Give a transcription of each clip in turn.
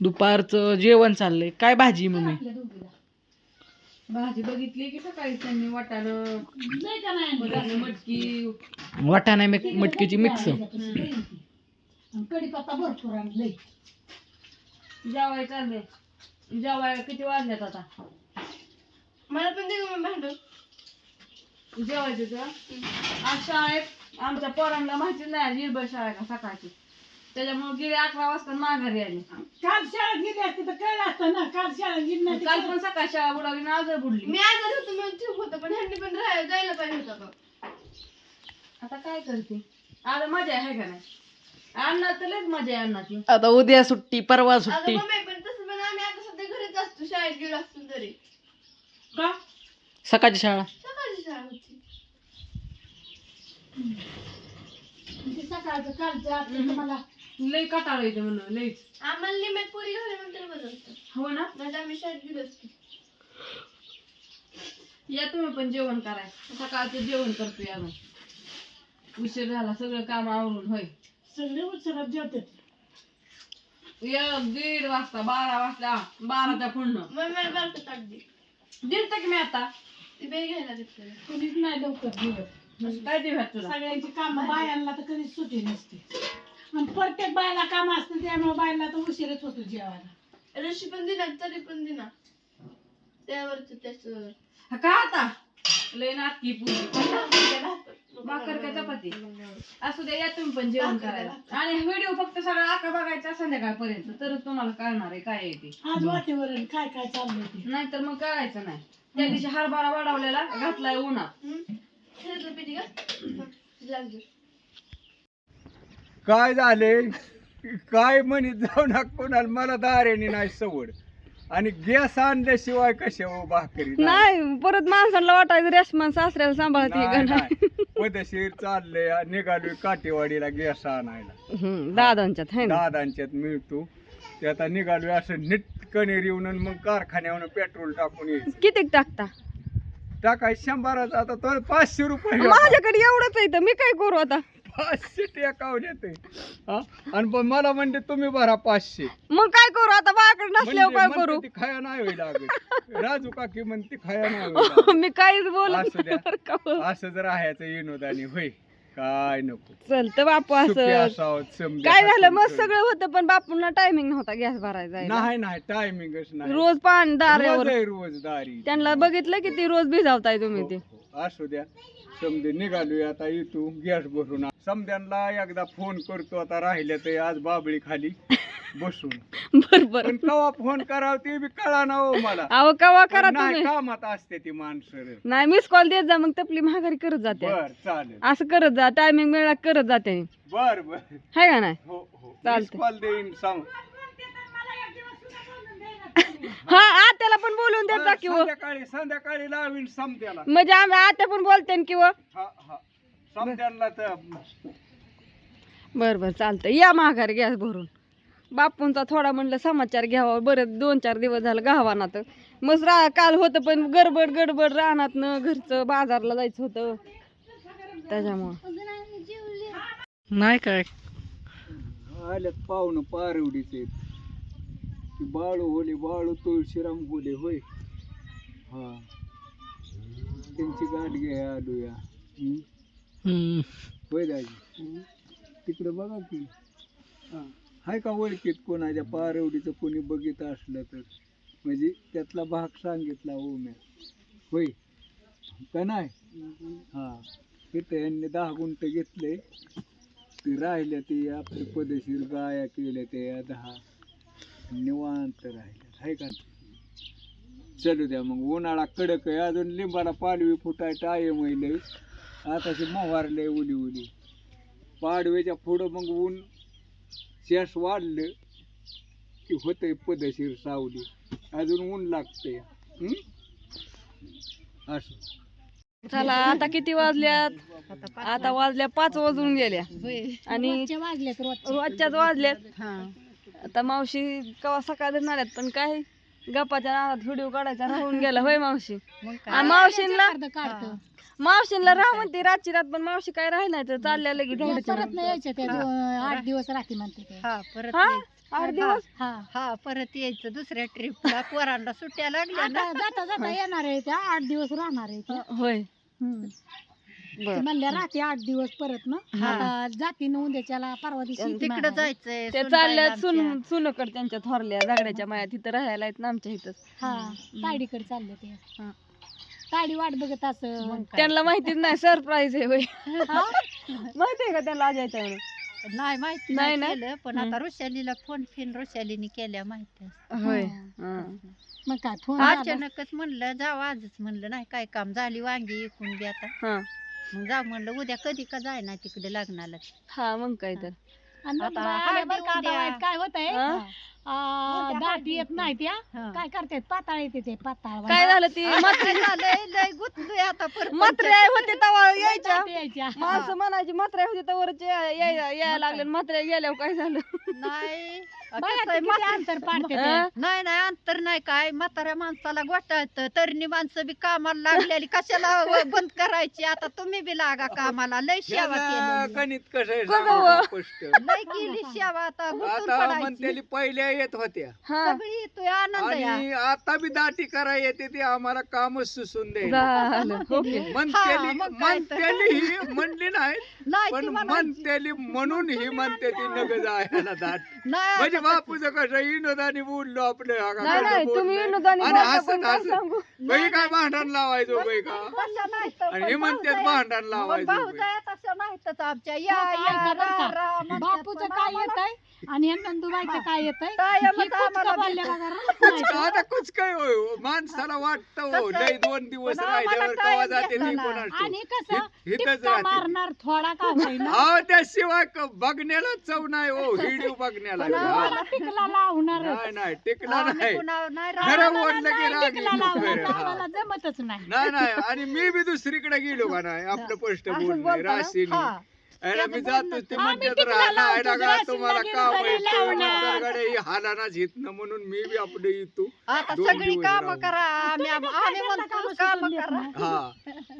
दुपारचं जेवण चाललंय. काय भाजी मम्मी? भाजी बघितली की सकाळी त्यांनी वाटाणं मटकी. वाटाणा मिक मटकीची मिक्स. कडीपत्ता भरपूर आणलंय. जेवाय चालले जेवाय किती वाजल्यात आता? मला पण दे गं भांडून जेवायचं आज शाळेत आमच्या पोरांना माहिती नाही निर्भय शाळा आहे का सकाळची. त्याच्यामुळे गेले अकरा वाजता माघारी आली. काल शाळेत गेली असती तर कळलं असतं ना काल शाळेत गेली नाही काल पण सकाळ शाळा बुडावली ना आज बुडली. मी आजारी होतो म्हणून ठीक होतं पण ह्यांनी पण राहायला जायला पाहिजे होतं का आता काय करते? आता मजा आहे का नाही? अण्णा तर लयच मजा आहे अण्णाची. आता उद्या सुट्टी परवा अगं सुट्टी. मम्मी पण तसं पण आम्ही आता सध्या घरीच असतो शाळेत गेलो असतो तरी. का? सकाळची शाळा. सकाळची शाळा होती. ते सकाळचं कालचं आजचं मला लय कटाळ येते म्हणून लयच. आम्हाला निमेट पुरी घाले म्हणून तर बरं होतं. हो ना? नाही आम्ही शाळेत गेलो असतो. या तुम्ही पण जेवण कराय. सकाळचं जेवण करतोय आम्ही. उशीर झाला सगळं काम आवरून होय. सगळे उत्सरात जेवतात. एक दीड वाजता बारा वाजता बाराच्या पुढनं. मग मला बारकं ताट दे. दिलत की मी आता? ती बे घ्यायला घेतलं कोणीच नाही लवकर जेवत. काय देऊ तुला? सगळ्यांची काम बायांना तर कधीच सुटी नसते. आणि प्रत्येक बायला काम असतं त्यामुळे बायला तर उशीरच होतो जेवायला. रशी पण दिना तरी पण दिना. त्यावरच त्याच. हा का आता? लय नाटकी पुरी भाकर का चपाती. असू द्या या तुम्ही पण जेवण करायला. आणि व्हिडिओ फक्त सगळा आका बघायचा संध्याकाळपर्यंत तरच तुम्हाला कळणार आहे काय आहे ते. आज वाटेवरून काय काय चाललंय ते? नाहीतर मग कळायचं नाही. त्या दिवशी हरभरा वाढवलेला घातलाय उन्हात. का लागली काय झाले? काय म्हणत जाऊ ना कोणाला मला दारेने नाही सवड. आणि गॅस आणल्याशिवाय कशा हो भाकरी नाही परत माणसाला वाटायचं रेशमान सासऱ्याला सांभाळते नाही. पदशीर चाललंय निघालोय काटेवाडीला गॅस आणायला. दादांच्यात है ना? दादांच्यात मिळतो. ते आता निघालोय असं निटकणे येऊन आणि मग कारखान्यावर पेट्रोल टाकून यायचं. किती टाकता? टाकाय शंभराचा आता तो पाचशे रुपये. माझ्याकडे एवढंच आहे तर मी काय करू आता? पाचशे टेकावून येते. हा? आणि पण मला म्हणते तुम्ही भरा पाचशे. मग काय करू? आता माझ्याकडे नसल्यावर काय करू? म्हणते ती खाया नाही होईल लागत. राजू काकी म्हणते खाया नाही होईल. मी काहीच बोलत असू द्या. नाही बरं का हो. असं जर राहायचं विनोदानी होय. काय नको. चलतं बापू सुखी असं. असावं, समजा काय झालं? मग हसून. सगळं होतं पण बापूंना टायमिंग नव्हता गॅस भरायचा नाही नाही टायमिंगच नाही. रोज पाणी रोज दारावर आहे रोज दारी. त्यांना बघितलं की ती रोज भिजावताय तुम्ही हो, ते. हो. असू द्या. समजे निघालोय आता येतो गॅस भरून. समद्यांना एकदा फोन करतो आता राहिल्या तर आज बाबळी खाली बसून. बरोबर. पण कवा फोन करावं ते बी कळा ना हो मला. अहो कवा करा पण नाही तुम्ही? कामात असते ती माणसं. नाही मिस कॉल देत जा मग तपली महागारी करत जाते. बर चालेल. असं करत जा टायमिंग मिळाला की करत जाते. बर बर. हाय का नाही? हो हो. चालतंय. कॉल देईन सांग. हा आत्याला पण बोलून देत जा किंवा संध्याकाळी संध्याकाळी लावीन समत्याला. म्हणजे आम्ही आत्या पण बोलते किंवा हा हा. समत्याला तर बर बर चालतंय. या माघार गॅस भरून. बापूंचा थोडा म्हणलं समाचार घ्यावा. बरं दोन चार दिवस झालं गावाना तर मग रा काल होतं पण गडबड गडबड रानात न घरचं बाजारला जायचं होतं. त्याच्यामुळं. नाही काय? आल्यात पाहुणं पारवडीचे. बाळू होले बाळू तुळशीराम होले होय. हा. त्यांची गाठ घ्या आलूया हम्म? होय दाजी. तिकडे बघा की. हा. हाय का ओळखीत कोणाच्या पारवडीचं कोणी बघित असलं तर? म्हणजे त्यातला भाग सांगितला हो मी होय. का नाही? हा. तिथं यांनी दहा गुंठ घेतले. ते राहिल्या ते आपले पदशीर गाया केल्या ते दहा. निवांत राहिल्या हाय का? चलू द्या मग उन्हाळा कडक आहे अजून लिंबाला पालवी फुटाय टाय लय आताशी मोहारलंय उली उली पाडव्याच्या पुढं मग ऊन शेस वाढलं की होतंय पदशीर सावली. अजून ऊन लागतंय. हं? असं. चला आता किती वाजल्यात? आता वाजल्या पाच वाजून गेल्या. आणि वाजल्यात रोजच्या. रोजच्याच वाजल्यात. हा. आता मावशी कवा सकाळ आल्यात पण काय? गप्पाच्या नादात व्हिडिओ काढायचा राहून गेला होय मावशी. मग आ, मावशींना अर्ध काढतो. मावशींना राह म्हणते रातची रात पण मावशी काय राही नाही तर चालल्या लगेच परत नाही यायचं त्या दो- आठ दिवस राहते म्हणते ते. हा आठ दिवस? हा. हा परत यायचं दुसऱ्या ट्रिपला पोरांना सुट्ट्या लागल्या ना. आता जाता जाता येणार आहे त्या आठ दिवस राहणार आहे त्या. होय. हम्म. ते म्हणल्या राहते आठ दिवस परत ना आता जाती ना उद्याच्याला परवा दिवशी तिकडं माघारी. जायचंय ते सुनबाईला चालल्यात आमच्या. सुन सुनकड त्यांच्या थोरल्या जागड्याच्या माया तिथं राहायला आहेत ना आमच्या इथं हा ताडीकडे चालले ते हा. ताडी वाट बघत असं. त्यांना माहितीच नाही सरप्राईज आहे होय हा? माहितीये का त्यांना अजायचं म्हणून नाही माहिती नाही नाही ना? केलं पण आता ऋषालीला फोन फिन ऋषालीने केल्या माहिती होय हा. हा. मग काय फोन. अचानकच म्हणलं जाऊ आजच म्हणलं नाही काय काम झाली वांगी इकून बी आता हा मग जाऊ म्हणलं उद्या कधी का जाय ना तिकडे लग्नाला. हा मग काय तर. आणि आता आल्या बरं का आता उद्या. वाईट काय होत आहे हा? दाटी येत नाही त्या हा. काय करतात? पाताळ येते ते पाताळ काय झालं ती? मात्र झालंय लय गुतलोय आता. मात्रे होते तवा यायच्या. दाटी यायच्या. माणसं म्हणायची मात्र्या होती तवर यायला लागले मात्र्या गेल्यावर काय झालं? नाही. बघा कसं ते आहे, किती म्हातारं- अंतर पाडते ते. हा? नाही नाही अंतर नाही काय. म्हाताऱ्या माणसाला गोटाळत तरुणी माणसं बी कामाला लागलेली. कशाला व- बंद करायची? आता तुम्ही बी लागा कामाला. लय सेवा ह्याचं केली गणित कसं आहे सांगू. का स्पष्ट लय केली सेवा आता गुंतून आता पडायची. म्हणतेली पहिल्या येत होत्या. हा. सगळी तू आनंद या. आणि आता बी दाटी करा येते ते आम्हाला कामच सुसून दे झालं ओके. म्हणतेली हा, मग काय तर. म्हणतेली ही म्हणली नाही नाही पण ती म्हणायची. म्हणतेली म्हणून ही म्हणते ती नग जायला दाट. नाही म्हणजे आता बापूचं कसं विनोदाने बोललो आपलं हा का नाही कसं नाही बोललंय. तुम्ही विनोदाने आणि बोलता हसत पण काय हसत सांगू? बाई काय भांडण लावायचो बाई का? तसं नाही तर आणि पण हे म्हणतात भाऊजाया- भांडण लावायचं पण बाई. भाऊजाया तसं नाहीतच आमच्या. या मग काय या करणार रा, का? रा म्हणतात, बापूचं पण काय आम्हाला येत आणि या नंदुबाईचं काय येत कायमच आम्हाला आता कुछ काय होय? हो, माणसाला वाटतं हो कसं? लय दोन दिवस पण आम्हाला राहिल्यावर कवा जाते घेतलं ती ना? कोणाची आणि कसं? हिथंच टिपका राहते. मारणार थोडा का होईना? त्याशिवाय क- बघण्याला चव नाही हो व्हिडिओ बघण्याला. पण हा. मला टिकला लावणार नाही नाही टिकला आम्ही नाही. खरं राहणार. बोललं की राग टिकला येतो. लावणार खरं, तर हा. आम्हाला जमतच नाही. नाही नाही आणि मी बी दुसरीकडे गेलो का नाही? आपलं बोलणं बोलता ना? राशीनी हा. मी जातो. ते का तुम्हाला म्हणून मी बी आपलं येतो आता सगळी काम. करा आम्ही आम्ही म्हणतो काम करा. हा.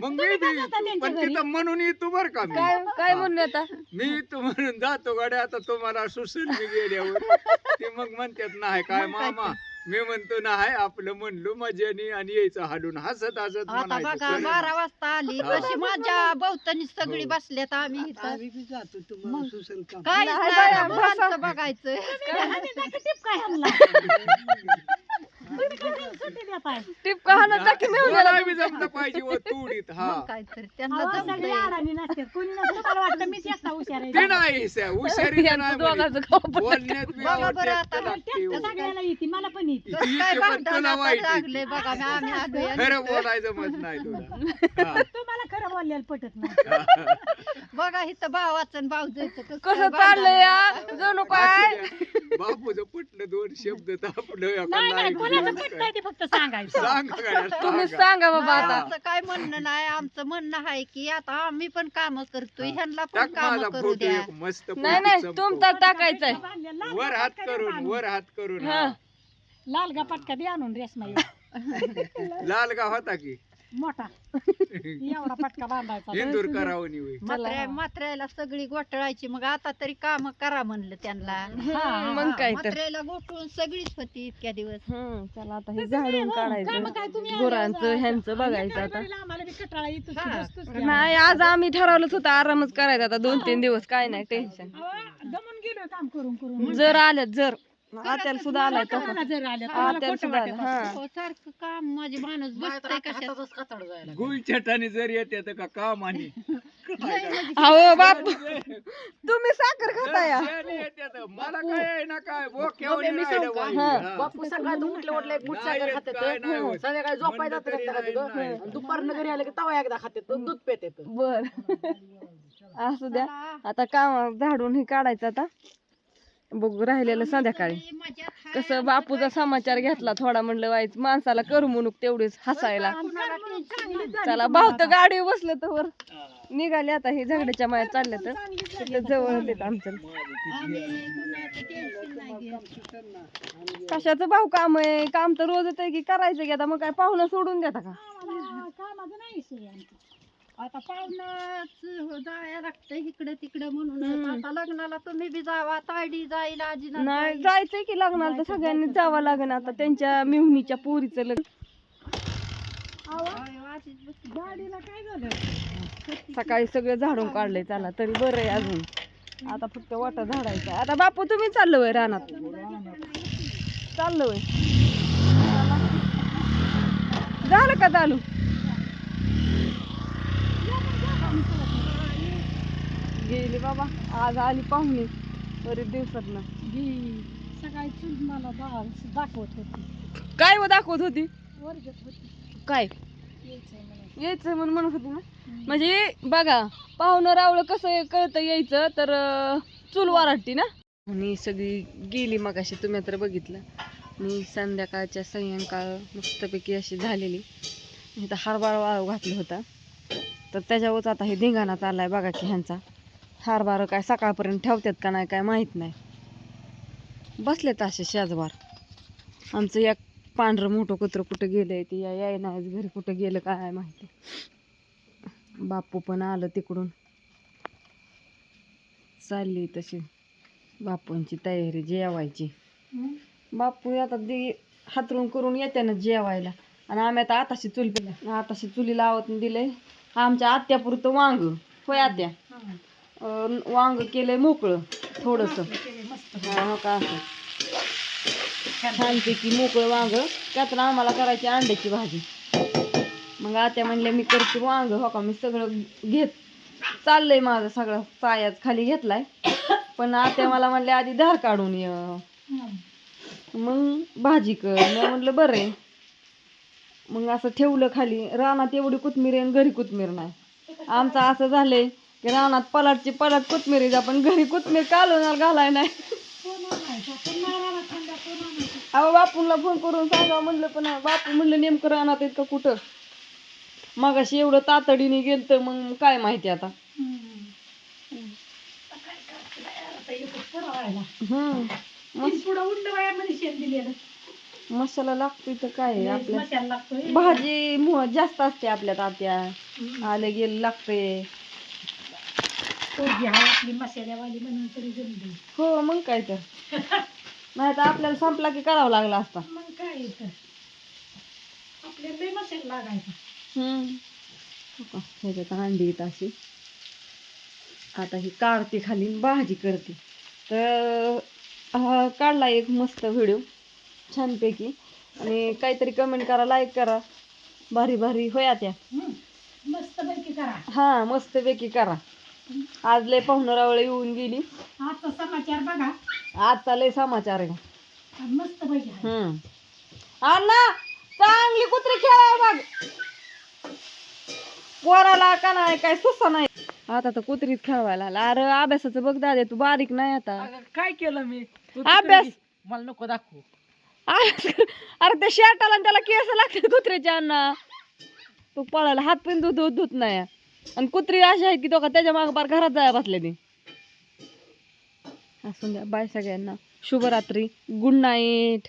मग मी बी येतो पण तिथं म्हणून येतो बर का मी? काय काय म्हणून आता? मी येतो म्हणून जातो गाड्या आता तुम्हाला सुसेल मी गेल्यावर. ते मग म्हणतात नाही काय मामा मी म्हणतो नाही आपलं म्हणलो मजेने आणि यायचं हालून. हसत हसत आता बघा. बारा वाजता आली हा. तशी माझ्या भोवतानी सगळी हो. बसल्यात आम्ही इथं. आम्ही बी जातो तुम्हाला सुसेल काम काय? नाही बघायचं टिपका हाणत जा की मेहुण्याला बोलाय बी जमलं पाहिजे व तुडीत हा मग काय तर त्यांना अहो, सगळे जमतंय अडाणी नसतात कोणी नसतं मला वाटतं मीच एकटा हुशार आहे ते नाही स- हुशारी यांचं नाही दोघांचं म्हणे. खाऊ पटत. बोलण्यात बी बघा आवड बरं जास्त आता लागते हो. त्या सगळ्याला येते मला पण येते कसं ती काय इथे पण तुला भांडण वाईट लागले येते. बघा मी आम्ही आलोय आणि खरं. बोलायचं मत नाही तुला हा. तुम्हाला खरं बोललेलं पटत नाही बघा इथं भावाचं आणि कसं कसं भांडण चाललंय या. जणू काय. बापूचं पटलं दोन शब्द तापलं नाही नाही पटतंय ते फक्त सांगायचं. सांग गड्या, तुम्ही सांगा. सांगा बाबा नाही, आता. आमचं काय म्हणणं नाही आमचं म्हणणं आहे की आता आम्ही पण काम करतोय ह्यांना पण टाक काम माझा करू फोटो द्या. एक मस्त नाही पैकी नाही. तुमचा टाकायचाय. वर हात करून वर हात करून. हा. लाल गा पटका दे आणून रेशमा लाल गाव होता की? मोठा. एवढा पटका बांधायचा. इंदूर करावं. मात्र्या मात्र्याला सगळी गोठळायची. मग आता तरी काम करा म्हणलं त्यांना. हा, मग काय तर. मात्र्याला गोठळून सगळीच होती इतक्या दिवस. हम्म चला आता हे झाडून काय काढायचं. तुम्ही गुरांचं ह्यांचं बघायचं आता. आम्हाला बी कटाळा येतोच की हा. बसतोच की नाही आज आम्ही ठरवलंच होतं आरामच करायचा आता. दोन तीन दिवस काय नाही टेन्शन अहो, दमून गेलोय काम करून करून. जर आल्यात जर. आत्याला सुद्धा आलाय तो आत्याला सुद्धा आलं हा. सारखं काम माझी माणूस बसतंय कशात? गुळ चटाने जर येते तर का काम आणि? अहो बाप. तुम्ही साखर खाताय? शेणी येते तर मला काय आहे ना काय? बोक्यावर राहिलं वाई. हा. हा. बापू सकाळी उठले उठले एक गुड नाही साखर येत, खाते काय नाही होत. संध्याकाळी झोपायला म्हणलं तरी जातात नाही, नाही. आणि दुपारनं घरी आलं की तवा एकदा खाते दूध पेते बर. असू द्या. आता काम झाडून हे काढायचं आता. बघू राहिलेलं संध्याकाळी. कसं बापूचा समाचार घेतला थोडा म्हणलं वाईच माणसाला करमणूक तेवढीच हसायला. चला भाऊ तर गाडी बसलं तर वर. निघाले आता हे झगड्याच्या माया चालल्या तर. तिथलं जवळ येत आमचं. कशाचं भाऊ काम आहे? काम तर रोजच आहे की करायचं की आता मग काय पाहुणं सोडून देता का? आता पाहुणच जायला लागतं इकडे तिकडे म्हणून. आता लग्नाला तुम्ही बी जावा तायडी जाईल आजी नाही जायचंय की लग्नाला तर सगळ्यांनी जावं लागेल आता त्यांच्या मिहुनीच्या पोरीचं लग्न. गाडीला काय झालं? सकाळी सगळं झाडून काढलंय चला तरी बरं आहे अजून. आता फक्त वाटा झाडायचा आता बापू तुम्ही चाललो वय रानात. चाललो वय. झालं का चालू? गेली बाबा. आज आली पाहुणे. बरेच दिवसात ना सकाळी चूल मला दा- दाखवत होती. काय व दाखवत होती? वर्गात होती. काय? यायचं म्हणून. म्हणत होती ना? म्हणजे बघा पाहुणं रावलं कसं कळतं यायचं तर चूल वाराटती ना? आणि सगळी गेली मग अशी तुम्ही तर बघितलं. आणि संध्याकाळच्या सायंकाळ मस्तपैकी अशी झालेली. इथं हारबार वाळू घातला होता. तर त्याच्यावरच आता हे धिंगाणा चाललाय बघा की ह्यांचा. हारबार काय सकाळपर्यंत ठेवतात का नाही काय माहीत नाही. बसलेत असे शेजवार. आमचं एक पांढरं मोठं कुत्रं कुठं गेलंय ते या याय नाही घरी कुठं गेलं काय माहिती. बापू पण आलं तिकडून. चालली तशी. बापूंची तयारी जेवायची. बापू आता दि हातरून करून येते ना जेवायला. आणि आम्ही आता आताशी चुल आताशी चुली लावत दिले आमच्या आत्यापुरतं वांग. होय आत्या? वांग केलंय मोकळं थोडंसं. हो का? असं छानपैकी मोकळं वांग. त्यात आम्हाला करायची अंड्याची भाजी. मग आत्या म्हणल्या मी करते वांग. हो का? मी सगळं घेत चाललंय माझं सगळं. सायाच खाली घेतलाय. पण आत्या मला म्हणल्या आधी धार काढून ये. मग भाजी कर. मी म्हटलं बरं आहे. मग असं ठेवलं खाली. रानात एवढी कोथमीर आहे आणि घरी कोथमीर नाही. आमचं असं झालंय. की रानात पलाटची पलाट कोथमिरीच आपण पण घरी कोथमीर कालवणार घालाय नाही. अहो बापूंना फोन करून सांगा म्हणलं पण बापू म्हणलं नेमकं रानात इतकं का कुठं? मगाशी एवढं तातडीने गेलं तर मग काय माहिती आता? हम्म. मसाला लागतोय तर काय आपल्या भाजी मु- जास्त असते आपल्या तात्या आले गेले लागते पोरगी हाय आपली मसाल्यावाली म्हणून तरी जमली हो मग काय तर. नाही तर आपल्याला संपला की करावं लागला असता. मग काय तर? आपल्याला लय मसाला लागायचा. हम्म. हो का? ह्याच्यात अंडी येत अशी. आता ही काढते खाली आणि भाजी करते. तर हा काढला एक मस्त व्हिडिओ छानपैकी. आणि काहीतरी कमेंट करा लाईक करा. भारी भारी. होया त्या. मस्त पैकी करा. हा मस्तपैकी करा. आज लय पाहुणरावळ येऊन गेली. आजचा समाचार बघा. आजचा लय समाचार आहे. मस्त पैकी आहे. हम्म. अण्णा चांगली कुत्री खेळा बघ. पोराला का नाही काय सुसा नाही. आता तर कुत्रीच खेळवायला लागला. अरे अभ्यासाचं बघ दादे तू बारीक नाही आता. काय केलं मी? तू अभ्यास मला नको दाखवू. अरे त्या शर्टाला आणि त्याला केस लागते कुत्र्याच्या अण्णा. तू पळायला हात पण धुत धुत नाही. आणि कुत्री अशी आहेत की तो का त्याच्या मागपार घरात जाया बसल्याने. असून द्या बाय सगळ्यांना. शुभरात्री. Good night.